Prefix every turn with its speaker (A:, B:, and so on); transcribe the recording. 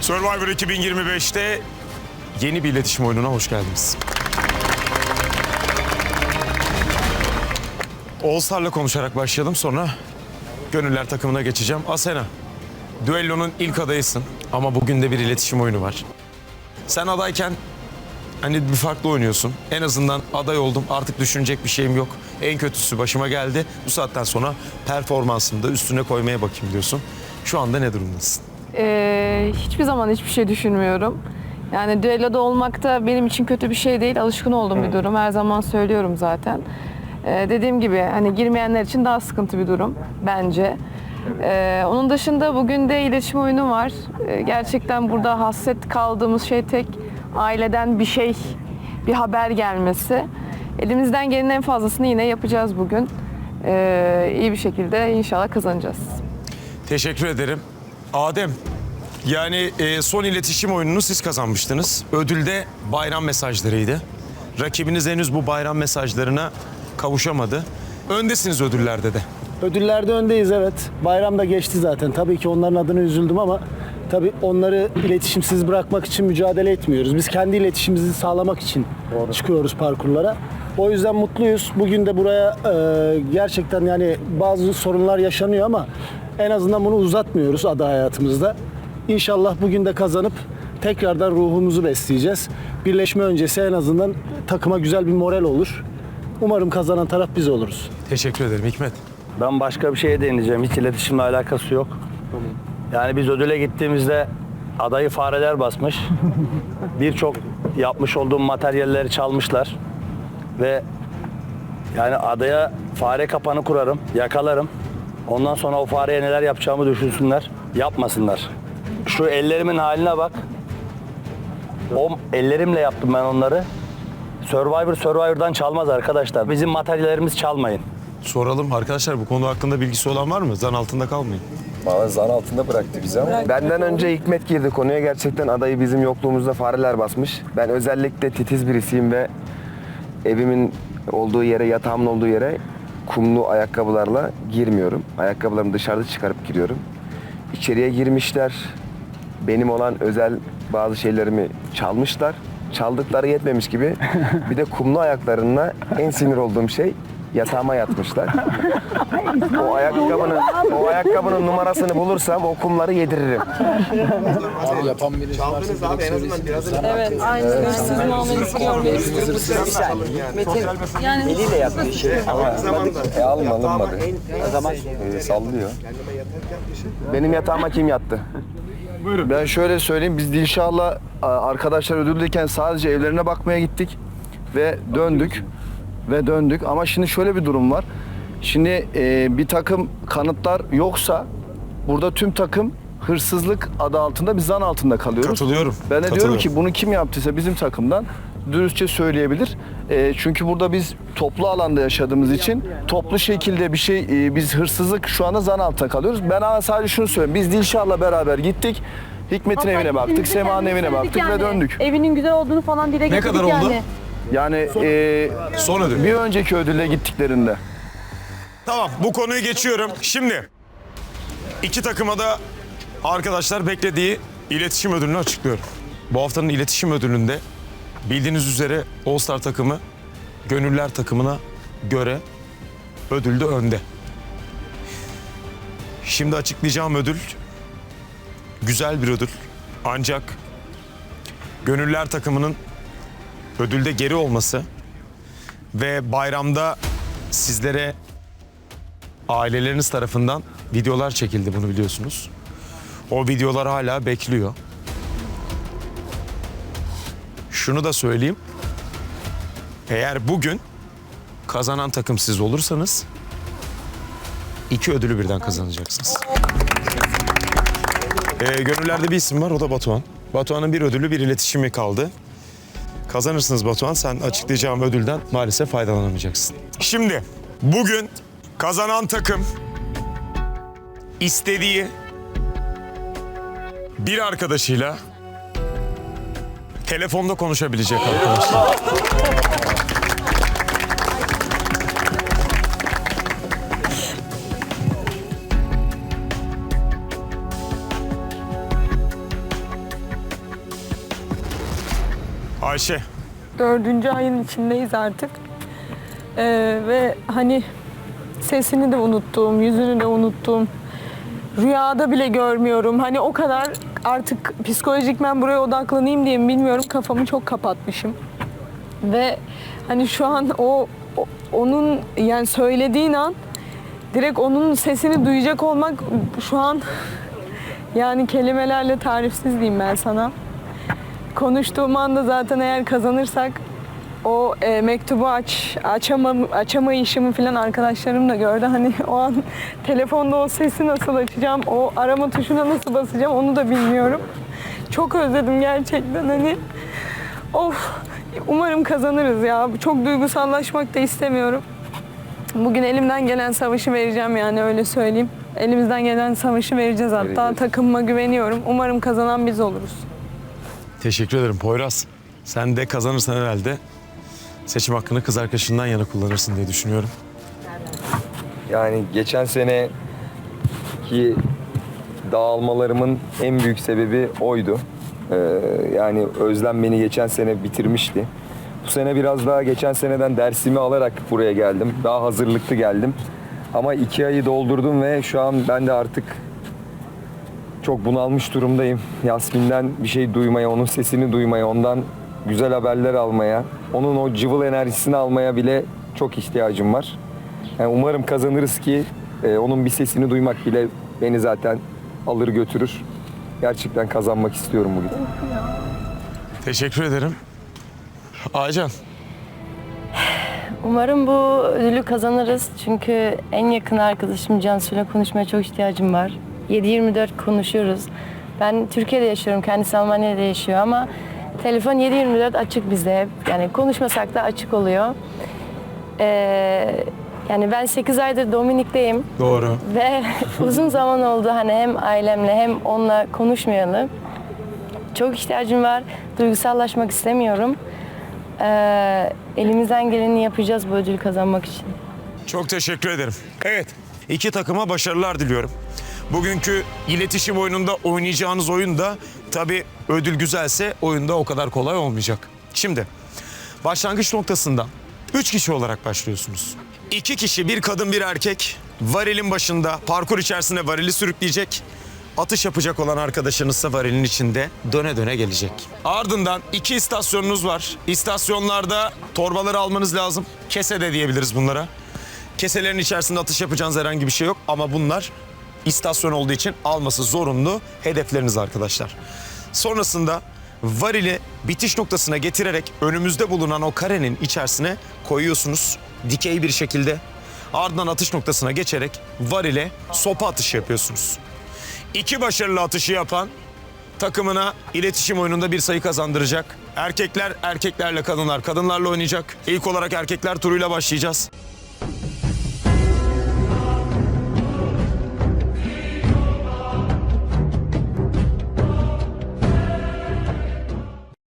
A: Survivor 2025'te yeni bir iletişim oyununa hoş geldiniz. Star'la konuşarak başlayalım sonra Gönüller takımına geçeceğim. Asena, düellonun ilk adayısın ama bugün de bir iletişim oyunu var. Sen adayken hani bir farklı oynuyorsun. En azından aday oldum artık düşünecek bir şeyim yok. En kötüsü başıma geldi. Bu saatten sonra performansını da üstüne koymaya bakayım diyorsun. Şu anda ne durumdasın?
B: Ee, hiçbir zaman hiçbir şey düşünmüyorum. Yani düelloda olmak da benim için kötü bir şey değil. Alışkın olduğum bir durum. Her zaman söylüyorum zaten. Ee, dediğim gibi hani girmeyenler için daha sıkıntı bir durum bence. Ee, onun dışında bugün de iletişim oyunu var. Ee, gerçekten burada hasret kaldığımız şey tek aileden bir şey, bir haber gelmesi. Elimizden gelenin en fazlasını yine yapacağız bugün. Ee, iyi bir şekilde inşallah kazanacağız.
A: Teşekkür ederim. Adem, yani e, son iletişim oyununu siz kazanmıştınız. Ödül de bayram mesajlarıydı. Rakibiniz henüz bu bayram mesajlarına kavuşamadı. Öndesiniz ödüllerde de.
C: Ödüllerde öndeyiz evet. Bayram da geçti zaten. Tabii ki onların adına üzüldüm ama tabii onları iletişimsiz bırakmak için mücadele etmiyoruz. Biz kendi iletişimimizi sağlamak için çıkıyoruz parkurlara. O yüzden mutluyuz. Bugün de buraya e, gerçekten yani bazı sorunlar yaşanıyor ama en azından bunu uzatmıyoruz ada hayatımızda. İnşallah bugün de kazanıp tekrardan ruhumuzu besleyeceğiz. Birleşme öncesi en azından takıma güzel bir moral olur. Umarım kazanan taraf biz oluruz.
A: Teşekkür ederim Hikmet.
D: Ben başka bir şeye değineceğim. Hiç iletişimle alakası yok. Yani biz ödüle gittiğimizde adayı fareler basmış. Birçok yapmış olduğum materyalleri çalmışlar. Ve yani adaya fare kapanı kurarım, yakalarım. Ondan sonra o fareye neler yapacağımı düşünsünler, yapmasınlar. Şu ellerimin haline bak. O ellerimle yaptım ben onları. Survivor Survivor'dan çalmaz arkadaşlar. Bizim materyallerimizi çalmayın.
A: Soralım arkadaşlar bu konu hakkında bilgisi olan var mı? Zan altında kalmayın.
E: Valla zan altında bıraktı bizi ama. Benden önce Hikmet girdi konuya. Gerçekten adayı bizim yokluğumuzda fareler basmış. Ben özellikle titiz birisiyim ve evimin olduğu yere, yatağımın olduğu yere kumlu ayakkabılarla girmiyorum. Ayakkabılarımı dışarıda çıkarıp giriyorum. İçeriye girmişler. Benim olan özel bazı şeylerimi çalmışlar. Çaldıkları yetmemiş gibi bir de kumlu ayaklarına en sinir olduğum şey yatağıma yatmışlar. o ayakkabının o ayakkabının numarasını bulursam o kumları yediririm. Çaldınız abi en azından biraz
B: Evet, aynı hırsız muamelesi görmeyi Yani
E: eliyle yaptığı işi ama e, alma alınmadı. O zaman e, sallıyor. Benim yatağıma kim yattı?
F: Ben şöyle söyleyeyim, biz Dilşah'la arkadaşlar ödüllüyken sadece evlerine bakmaya gittik ve döndük ve döndük. Ama şimdi şöyle bir durum var. Şimdi e, bir takım kanıtlar yoksa burada tüm takım hırsızlık adı altında bir zan altında kalıyoruz.
A: Katılıyorum,
F: Ben de diyorum ki bunu kim yaptıysa bizim takımdan dürüstçe söyleyebilir. E, çünkü burada biz toplu alanda yaşadığımız için toplu şekilde bir şey e, biz hırsızlık şu anda zan altında kalıyoruz. Ben ama sadece şunu söyleyeyim. Biz Dilşah'la beraber gittik. Hikmet'in evine baktık, Sema'nın evine baktık ve döndük.
B: Evinin güzel olduğunu falan dile getirdik
A: kadar oldu?
F: Yani. E,
A: Son ödül.
F: bir önceki ödülle gittiklerinde.
A: Tamam bu konuyu geçiyorum. Şimdi iki takıma da arkadaşlar beklediği iletişim ödülünü açıklıyorum. Bu haftanın iletişim ödülünde bildiğiniz üzere All Star takımı Gönüller takımına göre ödülde önde. Şimdi açıklayacağım ödül güzel bir ödül. Ancak Gönüller takımının ödülde geri olması ve bayramda sizlere aileleriniz tarafından videolar çekildi bunu biliyorsunuz. O videolar hala bekliyor. Şunu da söyleyeyim. Eğer bugün kazanan takım siz olursanız iki ödülü birden kazanacaksınız. Ee, gönüllerde bir isim var o da Batuhan. Batuhan'ın bir ödülü bir iletişimi kaldı. Kazanırsınız Batuhan. Sen açıklayacağım ödülden maalesef faydalanamayacaksın. Şimdi bugün kazanan takım istediği bir arkadaşıyla telefonda konuşabilecek arkadaşlar. Ayşe.
G: Dördüncü ayın içindeyiz artık. Ee, ve hani sesini de unuttum, yüzünü de unuttum. Rüyada bile görmüyorum. Hani o kadar artık psikolojikmen buraya odaklanayım diye mi bilmiyorum. Kafamı çok kapatmışım. Ve hani şu an o, o- onun yani söylediğin an direkt onun sesini duyacak olmak şu an yani kelimelerle tarifsiz diyeyim ben sana. Konuştuğum anda zaten eğer kazanırsak o e, mektubu aç açamam açamayışımı falan arkadaşlarım da gördü. Hani o an telefonda o sesi nasıl açacağım, o arama tuşuna nasıl basacağım onu da bilmiyorum. Çok özledim gerçekten hani. Of umarım kazanırız ya. Çok duygusallaşmak da istemiyorum. Bugün elimden gelen savaşı vereceğim yani öyle söyleyeyim. Elimizden gelen savaşı vereceğiz hatta.
E: Vereceğiz.
G: Takımıma güveniyorum. Umarım kazanan biz oluruz.
A: Teşekkür ederim Poyraz. Sen de kazanırsan herhalde seçim hakkını kız arkadaşından yana kullanırsın diye düşünüyorum.
E: Yani geçen seneki dağılmalarımın en büyük sebebi oydu. Ee, yani Özlem beni geçen sene bitirmişti. Bu sene biraz daha geçen seneden dersimi alarak buraya geldim. Daha hazırlıklı geldim. Ama iki ayı doldurdum ve şu an ben de artık çok bunalmış durumdayım. Yasmin'den bir şey duymaya, onun sesini duymaya, ondan güzel haberler almaya, onun o cıvıl enerjisini almaya bile çok ihtiyacım var. Yani umarım kazanırız ki e, onun bir sesini duymak bile beni zaten alır götürür. Gerçekten kazanmak istiyorum bugün.
A: Teşekkür ederim. Aycan.
H: Umarım bu ödülü kazanırız. Çünkü en yakın arkadaşım Cansu'yla konuşmaya çok ihtiyacım var. 7-24 konuşuyoruz. Ben Türkiye'de yaşıyorum, kendisi Almanya'da yaşıyor ama telefon 7-24 açık bizde hep. Yani konuşmasak da açık oluyor. Ee, yani ben 8 aydır Dominik'teyim
A: Doğru.
H: ve uzun zaman oldu hani hem ailemle hem onunla konuşmayalı. Çok ihtiyacım var. Duygusallaşmak istemiyorum. Ee, elimizden geleni yapacağız bu ödülü kazanmak için.
A: Çok teşekkür ederim. Evet, iki takıma başarılar diliyorum. Bugünkü iletişim oyununda oynayacağınız oyun da tabii ödül güzelse oyunda o kadar kolay olmayacak. Şimdi başlangıç noktasında üç kişi olarak başlıyorsunuz. İki kişi, bir kadın bir erkek varilin başında parkur içerisinde varili sürükleyecek. Atış yapacak olan arkadaşınızsa varilin içinde döne döne gelecek. Ardından iki istasyonunuz var. İstasyonlarda torbaları almanız lazım. Kese de diyebiliriz bunlara. Keselerin içerisinde atış yapacağınız herhangi bir şey yok ama bunlar istasyon olduğu için alması zorunlu hedefleriniz arkadaşlar. Sonrasında varili bitiş noktasına getirerek önümüzde bulunan o karenin içerisine koyuyorsunuz dikey bir şekilde. Ardından atış noktasına geçerek varile sopa atışı yapıyorsunuz. İki başarılı atışı yapan takımına iletişim oyununda bir sayı kazandıracak. Erkekler erkeklerle kadınlar kadınlarla oynayacak. İlk olarak erkekler turuyla başlayacağız.